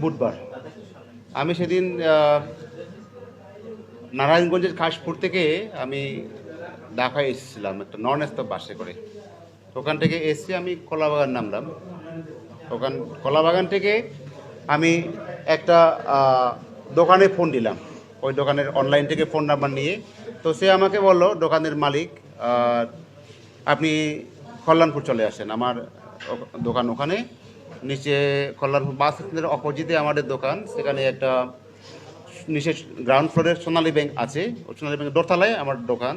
বুধবার। আমি সেদিন নারায়ণগঞ্জের কাশপুর থেকে আমি ঢাকায় এসেছিলাম, একটা নন স্টপ বাসে করে। ওখান থেকে এসে আমি কলাবাগান নামলাম। ওখান, কলাবাগান থেকে আমি একটা দোকানে ফোন দিলাম। ওই দোকানের অনলাইন থেকে ফোন নাম্বার নিয়ে। তো সে আমাকে বলল, দোকানের মালিক আপনি কল্যাণপুর চলে আসেন। আমার দোকান ওখানে। নিচে কল্যাণপুর বাস স্ট্যান্ডের অপোজিটে আমাদের দোকান। সেখানে একটা নিচে গ্রাউন্ড ফ্লোরের সোনালী ব্যাংক আছে। ওই সোনালী ব্যাংকের দোতলায় আমার দোকান।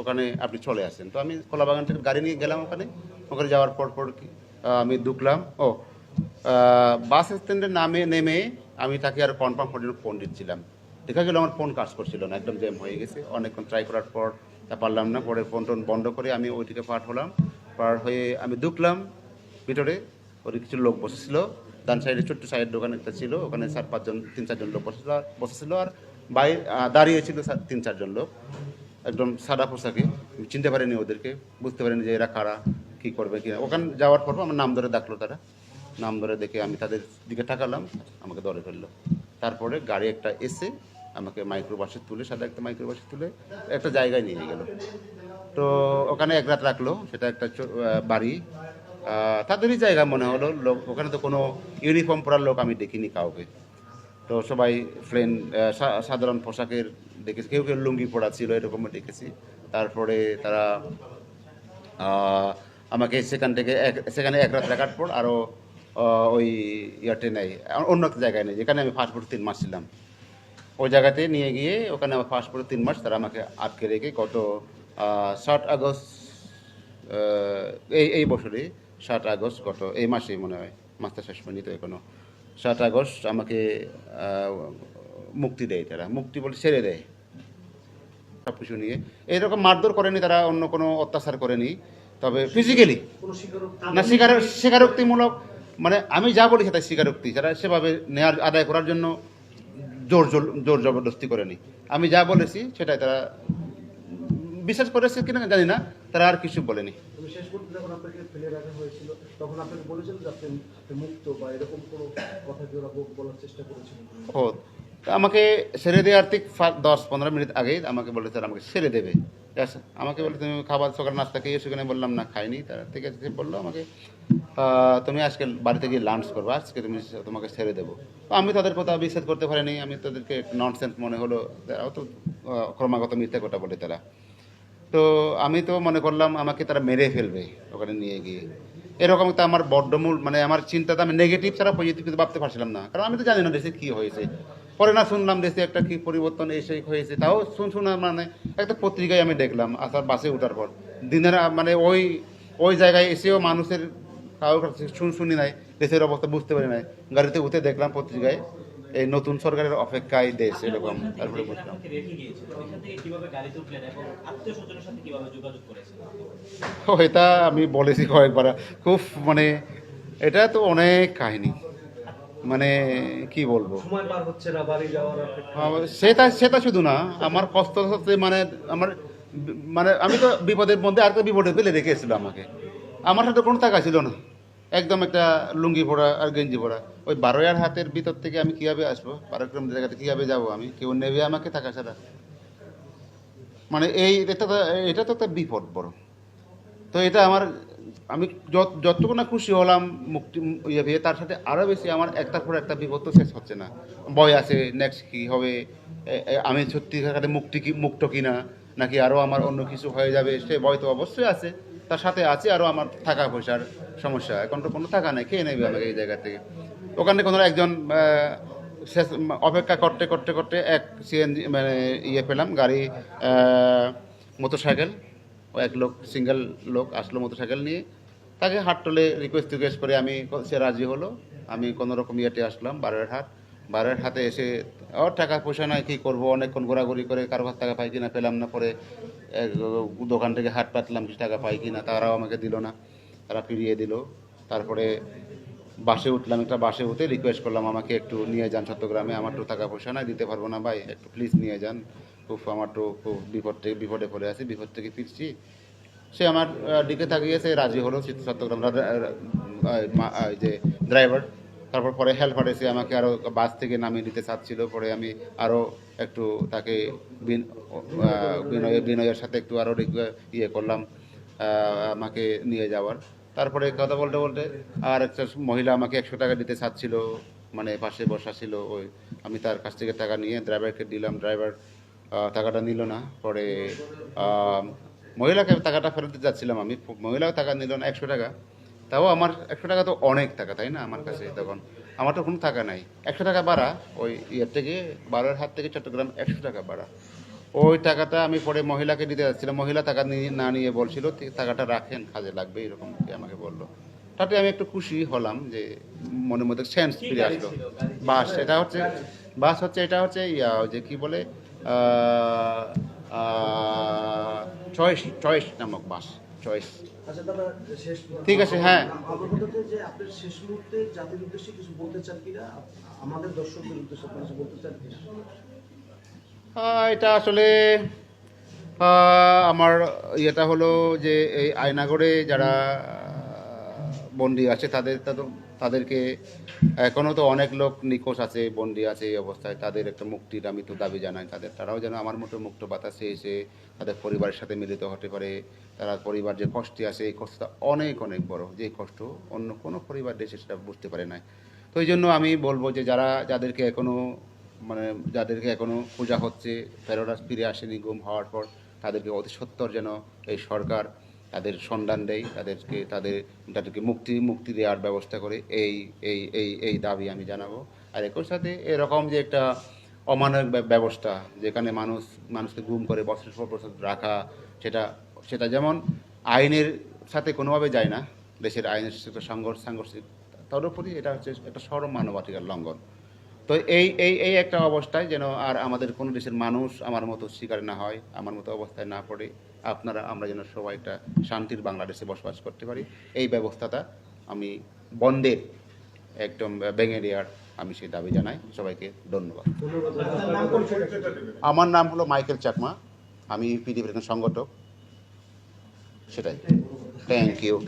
ওখানে আপনি চলে আসেন। তো আমি কলাবাগান থেকে গাড়ি নিয়ে গেলাম ওখানে। ওখানে যাওয়ার পর পর আমি ঢুকলাম। ও বাস স্ট্যান্ডের নামে, নেমে আমি তাকে আর কনফার্ম পর্যন্ত ফোন দিচ্ছিলাম। দেখা গেল আমার ফোন কাজ করছিল না, একদম জ্যাম হয়ে গেছে। অনেকক্ষণ ট্রাই করার পর তা পারলাম না। পরে ফোন টোন বন্ধ করে আমি ওইটিকে পার হলাম। পার হয়ে আমি ঢুকলাম ভিতরে। ওর কিছু লোক বসেছিল। ডান সাইডে ছোট্ট সাইডের দোকান একটা ছিল, ওখানে চার পাঁচজন, তিন চারজন লোক বসেছিল বসেছিল আর বাইরে দাঁড়িয়ে ছিল তিন চারজন লোক। একদম সাদা পোশাকে। চিনতে পারেনি ওদেরকে, বুঝতে পারেনি যে এরা কারা, কী করবে, কি ওখানে যাওয়ার পর আমার নাম ধরে ডাকলো তারা। নাম ধরে দেখে আমি তাদের দিকে ঠাকালাম আমাকে ধরে ফেলল। তারপরে গাড়ি একটা এসে আমাকে মাইক্রো বাসে তুলে, সাদা একটা মাইক্রো বাসে তুলে একটা জায়গায় নিয়ে গেল। তো ওখানে এক রাত রাখল, সেটা একটা বাড়ি। তাদেরই জায়গা মনে হলো। লোক ওখানে তো কোনো ইউনিফর্ম পরার লোক আমি দেখিনি কাউকে। তো সবাই ফ্রেন্ড সাধারণ পোশাকের দেখেছি। কেউ কেউ লুঙ্গি পরা ছিল এরকম দেখেছি। তারপরে তারা আমাকে সেখান থেকে এক সেখানে এক রাত রাখার পর আরও ওই ইয়াতে নেই অন্য একটা জায়গায় নেই যেখানে আমি ফাস্টফুড তিন মাস ছিলাম। ওই জায়গাতে নিয়ে গিয়ে ওখানে আমার ফাস্টফুড তিন মাস তারা আমাকে আটকে রেখে গত ষাট আগস্ট এই এই বছরই ষাট আগস্ট গত এই মাসেই মনে হয় মাস্টার শেষ পর্যন্ত এখনও ষাট আগস্ট আমাকে মুক্তি দেয় তারা মুক্তি বলে ছেড়ে দেয়। সব কিছু নিয়ে। এরকম মারধর করেনি তারা অন্য কোনো অত্যাচার করেনি। তবে ফিজিক্যালি না স্বীকার স্বীকারোক্তিমূলক মানে আমি যা বলি সেটা স্বীকারোক্তি তারা সেভাবে নেয়ার আদায় করার জন্য জোর জোর জোর জবরদস্তি করেনি। আমি যা বলেছি সেটাই তারা বিশ্বাস করেছে কিনা জানি না তারা আর কিছু বলেনি। শেষ পর্যন্ত যখন আপনাকে ফেলে রাখা হয়েছিল তখন আপনাকে বলেছিল যে আপনি আপনি মুক্ত বা এরকম কোনো কথা কি ওরা বলার চেষ্টা করেছিল? ও তা আমাকে ছেড়ে দেওয়ার ঠিক দশ পনেরো মিনিট আগেই আমাকে বলে স্যার আমাকে ছেড়ে দেবে। ঠিক আছে আমাকে বলে তুমি খাবার সকাল নাস্তা খেয়ে সেখানে বললাম না খাইনি। তারা ঠিক আছে। সে বলল আমাকে তুমি আজকে বাড়িতে গিয়ে লাঞ্চ করবে আজকে তুমি তোমাকে ছেড়ে দেবো। আমি তাদের কথা বিশ্বাস করতে পারিনি আমি তাদেরকে ননসেন্স মনে হলো তারাও তো ক্রমাগত মিথ্যা কথা বলে তারা। তো আমি তো মনে করলাম আমাকে তারা মেরে ফেলবে ওখানে নিয়ে গিয়ে। এরকম তো আমার বড্ডমূল মানে আমার চিন্তাটা আমি নেগেটিভ ছাড়া পজিটিভ কিছু ভাবতে পারছিলাম না। কারণ আমি তো জানি না দেশে কী হয়েছে। পরে না শুনলাম দেশে একটা কী পরিবর্তন এসে হয়েছে, তাও শুন শোনা মানে একটা পত্রিকায় আমি দেখলাম আসার বাসে ওঠার পর। দিনের মানে ওই ওই জায়গায় এসেও মানুষের কারোর কাছে শুন শুনি নাই, দেশের অবস্থা বুঝতে পারি নাই। গাড়িতে উঠে দেখলাম পত্রিকায়। এই নতুন সরকারের অপেক্ষায় দেশ এরকম তারপরে বুঝলাম। ও এটা আমি বলেছি কয়েকবার। খুব মানে এটা তো অনেক কাহিনী। মানে কি বলব? সময় পার হচ্ছে না বাড়ি যাওয়ার অপেক্ষা। আমার- সেটা সেটা শুধু না আমার কষ্ট মানে আমার মানে আমি তো বিপদের মধ্যে আর তো বিপদে ফেলে রেখে এসেছিল আমাকে। আমার সাথে কোনো টাকা ছিল না। একদম একটা লুঙ্গি পরা আর গেঞ্জি পরা। ওই বারোয়ার হাতের ভিতর থেকে আমি কীভাবে আসব? বারো কিলোমিটার জায়গাতে কীভাবে যাব আমি? কেউ নেবে আমাকে থাকা ছাড়া। মানে এই এটা এটা তো একটা বিপদ বড়। তো এটা আমার, আমি যত, যতটুকু না খুশি হলাম মুক্তি ইয়ে পেয়ে, তার সাথে আরও বেশি আমার একটার পর একটা বিপদ তো শেষ হচ্ছে না। ভয় আছে নেক্সট কী হবে? আমি সত্যিকারে মুক্তি কি, মুক্ত কিনা? নাকি আরও আমার অন্য কিছু হয়ে যাবে? সে ভয় তো অবশ্যই আছে। তার সাথে আছে, আরও আমার থাকা পয়সার সমস্যা, এখন তো কোনো টাকা নেই, খেয়ে নেবে আমাকে এই জায়গা থেকে। ওখানে কোনো একজন শেষ অপেক্ষা করতে করতে করতে এক সিএনজি মানে ইয়ে পেলাম, গাড়ি মোটর সাইকেল ও এক লোক, সিঙ্গেল লোক আসলো মোটর সাইকেল নিয়ে। তাকে হাট তোলে রিকোয়েস্ট টিকোয়েস্ট করে আমি সে রাজি হলো। আমি কোনো রকম ইয়েতে আসলাম বারের হাট। বারের হাতে এসে ওর টাকা পয়সা নয় কী করব? অনেকক্ষণ ঘোরাঘুরি করে কারও কাছ টাকা পাই কিনা, পেলাম না পরে। দোকান থেকে হাট পাতলাম, কিছু টাকা পাই কিনা, তারাও আমাকে দিল না, তারা ফিরিয়ে দিল। তারপরে বাসে উঠলাম, একটা বাসে উঠে রিকোয়েস্ট করলাম, আমাকে একটু নিয়ে যান চট্টগ্রামে, আমার তো টাকা পয়সা নাই, দিতে পারব না ভাই, একটু প্লিজ নিয়ে যান। খুব আমার তো খুব বিপদ থেকে, বিপদে পড়ে আছি, বিপদ থেকে ফিরছি। সে আমার দিকে তাকিয়েছে রাজি হলো, সে চট্টগ্রাম যে ড্রাইভার তারপর পরে হেল্পার এসে আমাকে আরও বাস থেকে নামিয়ে দিতে চাচ্ছিল, পরে আমি আরও একটু তাকে বিন- বিনয় বিনয়ের সাথে একটু আরও ইয়ে করলাম আমাকে নিয়ে যাওয়ার। তারপরে কথা বলতে বলতে আর একটা মহিলা আমাকে একশো টাকা দিতে চাচ্ছিল মানে পাশে বসা ছিল ওই। আমি তার কাছ থেকে টাকা নিয়ে ড্রাইভারকে দিলাম ড্রাইভার টাকাটা নিল না, পরে মহিলাকে টাকাটা ফেরত যাচ্ছিলাম আমি। মহিলাও টাকা নিল না, একশো টাকা। তাও আমার একশো টাকা তো অনেক টাকা তাই না আমার কাছে? তখন আমার তো কোনো টাকা নাই। একশো টাকা বাড়া ওই ইয়ের থেকে বারোর হাত থেকে চট্টগ্রাম একশো টাকা বাড়া ওই টাকাটা আমি পরে মহিলাকে দিতে যাচ্ছিলাম। মহিলা টাকা নিয়ে না নিয়ে বলছিল "ঠিক, টাকাটা রাখেন কাজে লাগবে এরকম আমাকে বলল। তাতে আমি একটু খুশি হলাম যে মনের মধ্যে সেন্স ফিরে আসলো। বাস এটা হচ্ছে বাস হচ্ছে এটা হচ্ছে ইয়া ওই যে কি বলে চয়েস চয়েস নামক বাস। চয়েস আচ্ছা ঠিক আছে, হ্যাঁ। এটা আসলে আমার ইয়েটা হলো যে এই আয়নাগরে যারা বন্দি আছে তাদের তাদের- তাদেরকে, এখনও তো অনেক লোক নিখোঁজ আছে, বন্দি আছে এই অবস্থায়। তাদের একটা মুক্তির আমি তো দাবি জানাই তাদের। তারাও যেন আমার মতো মুক্ত বাতাসে এসে তাদের পরিবারের সাথে মিলিত হতে পারে। তারা পরিবার যে কষ্টে আছে, এই কষ্টটা অনেক অনেক বড়। যে কষ্ট অন্য কোনো পরিবার দেশে সেটা বুঝতে পারে না তো এই জন্য আমি বলব যে যারা, যাদেরকে এখনও মানে যাদেরকে এখনও পূজা হচ্ছে ফেরোরা ফিরে আসেনি, গুম হওয়ার পর, তাদেরকে অতি সত্তর যেন এই সরকার তাদের সন্ধান দেয়, তাদেরকে, তাদের, তাদেরকে মুক্তি মুক্তি দেওয়ার ব্যবস্থা করে এই এই এই এই দাবি আমি জানাব। আর একই সাথে এরকম যে একটা অমানবিক ব্যবস্থা যেখানে মানুষ, মানুষকে গুম করে বছর বছর রাখা, সেটা সেটা যেমন আইনের সাথে কোনোভাবে যায় না, দেশের আইনের সাথে সংঘর্ষ সাংঘর্ষিক তার উপরই এটা হচ্ছে একটা সরম মানবাধিকার লঙ্ঘন। তো এই এই এই একটা অবস্থায় যেন আর আমাদের কোনো দেশের মানুষ আমার মতো শিকার না হয়, আমার মতো অবস্থায় না পড়ে আপনারা, আমরা যেন সবাই একটা শান্তির বাংলাদেশে বসবাস করতে পারি। এই ব্যবস্থাটা আমি বন্ধের একদম ভেঙে দেওয়ার আমি সেই দাবি জানাই। সবাইকে ধন্যবাদ। আমার নাম হলো মাইকেল চাকমা। আমি পিডিপির একজন সংগঠক। সেটাই। Thank you